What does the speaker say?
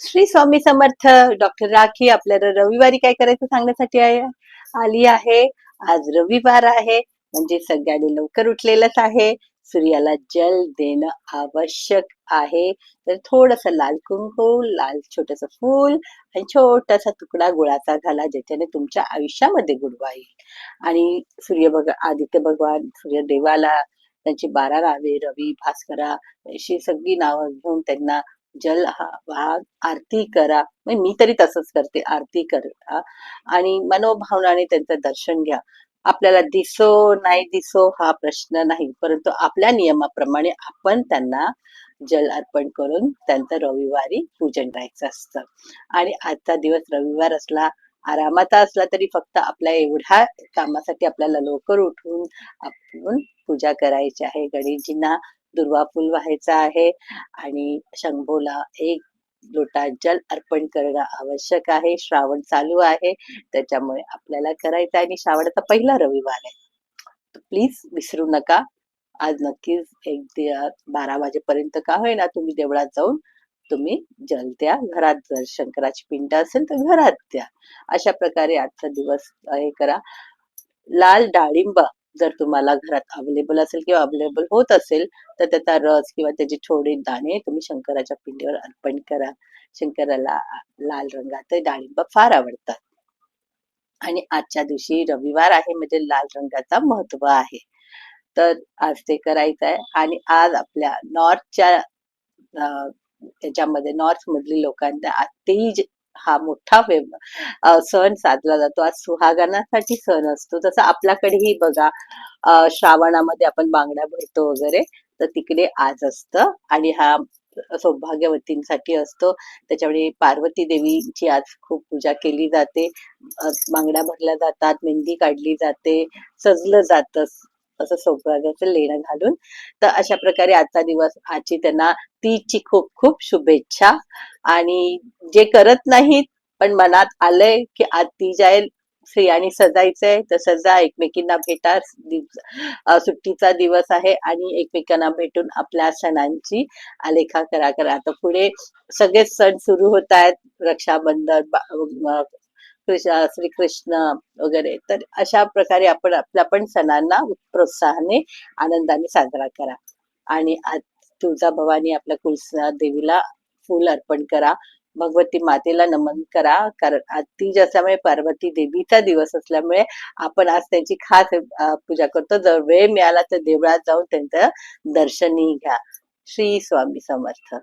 Shri Swami Samarth doctor Rakhi आपल्याला रविवारी काय करायचं सांगण्यासाठी आहे? आली आहे. आज रविवार आहे. म्हणजे सगळ्यांनी लवकर उठलेलंच आहे. सूर्याला जल देणं आवश्यक आहे. तर थोडस लाल कुंकू लाल छोटस फूल आणि छोटासा तुकडा गुळाचा घाला ज्याच्याने तुमच्या आयुष्यामध्ये गुडवा येईल. आणि सूर्य भग आदित्य भगवान सूर्यदेवाला त्यांची बारा नावे रवी भास्करा अशी सगळी नावं घेऊन त्यांना जल हा- वाहा आरती करा. म्हणजे मी तरी तसंच करते आरती करा आणि मनोभावनाने त्यांचं दर्शन घ्या. आपल्याला दिसो नाही दिसो हा प्रश्न नाही परंतु आपल्या नियमाप्रमाणे आपण त्यांना जल अर्पण करून त्यांचं रविवारी पूजन करायचं असतं. आणि आजचा दिवस रविवार असला आरामाचा असला तरी फक्त आपल्या एवढ्या कामासाठी आपल्याला लवकर उठून आपण पूजा करायची आहे. गणेशजींना दुर्वा फुल व्हायचं आहे आणि शंभूला एक लोटा जल अर्पण करणं आवश्यक आहे. श्रावण चालू आहे. त्याच्यामुळे आपल्याला करायचं आहे आणि श्रावणाचा पहिला रविवार आहे. प्लीज विसरू नका. आज नक्कीच एक बारा वाजेपर्यंत का होईना तुम्ही देवळात जाऊन तुम्ही जल द्या. घरात जर शंकराची पिंड असेल तर घरात द्या. अशा प्रकारे आजचा दिवस हे करा. लाल डाळिंब जर तुम्हाला घरात अवेलेबल असेल किंवा अवेलेबल होत असेल तर त्याचा रस किंवा त्याचे थोडे दाणे तुम्ही शंकराच्या पिंडीवर अर्पण करा. शंकराला लाल रंगाचे डाळिंब फार आवडतात. आणि आजच्या दिवशी रविवार आहे म्हणजे लाल रंगाचा महत्त्व आहे. तर आज ते करायचं आहे. आणि आज आपल्या नॉर्थच्या त्याच्यामध्ये नॉर्थ मधील लोकांना आज हा मोठा सण साजरा जातो. आज सुहागणासाठी सण असतो. तसं आपल्याकडेही बघा श्रावणामध्ये आपण बांगड्या भरतो वगैरे तर तिकडे आज असतं. आणि हा सौभाग्यवतींसाठी असतो. त्याच्यामुळे पार्वती देवीची आज खूप पूजा केली जाते. बांगड्या भरल्या जातात मेहंदी काढली जाते सजलं जातं. असं सौभाग्याचं लेणं घालून. तर अशा प्रकारे आजचा दिवस आजची त्यांना तीची खूप खूप शुभेच्छा. आणि जे करत नाहीत पण मनात आलंय की आज ती आहे स्त्रियांनी सजायचंय तर सजा. एकमेकींना भेटा सुट्टीचा दिवस आहे आणि एकमेकांना भेटून आपल्या सणांची आलेखा करा करा. आता पुढे सगळेच सण सुरू होत आहेत. रक्षाबंधन श्रीकृष्ण वगैरे. तर अशा प्रकारे आपण आपल्या पण सणांना प्रोत्साहाने आनंदाने साजरा करा. आणि आज तुळजा भवानी आपल्या कुलसा देवीला फूल अर्पण करा. भगवती मातेला नमन करा. कारण आज तीज असल्यामुळे पार्वती देवीचा दिवस असल्यामुळे आपण आज त्यांची खास पूजा करतो. जर वेळ मिळाला तर देवळात जाऊन त्यांचं दर्शनही घ्या. श्री स्वामी समर्थ.